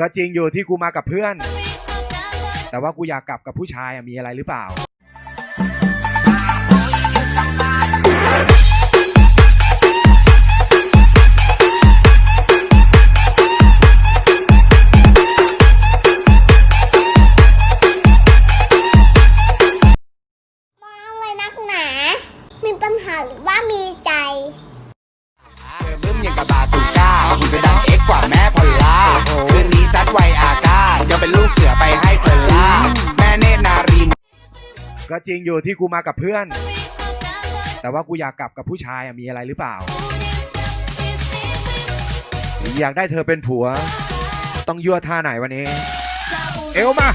ก็จริงอยู่ที่กูมากับเพื่อน แต่ว่ากูอยากกลับกับผู้ชายอะมีอะไรหรือเปล่า มองเลยนักหนา มีปัญหาหรือว่ามีใจ เธอบึ้มยังกับบาซู ก็จริงอยู่ที่กูมากับเพื่อน แต่ว่ากูอยากกลับกับผู้ชายมีอะไรหรือเปล่า อยากได้เธอเป็นผัว ต้องยั่วท่าไหนวันนี้ เอวมา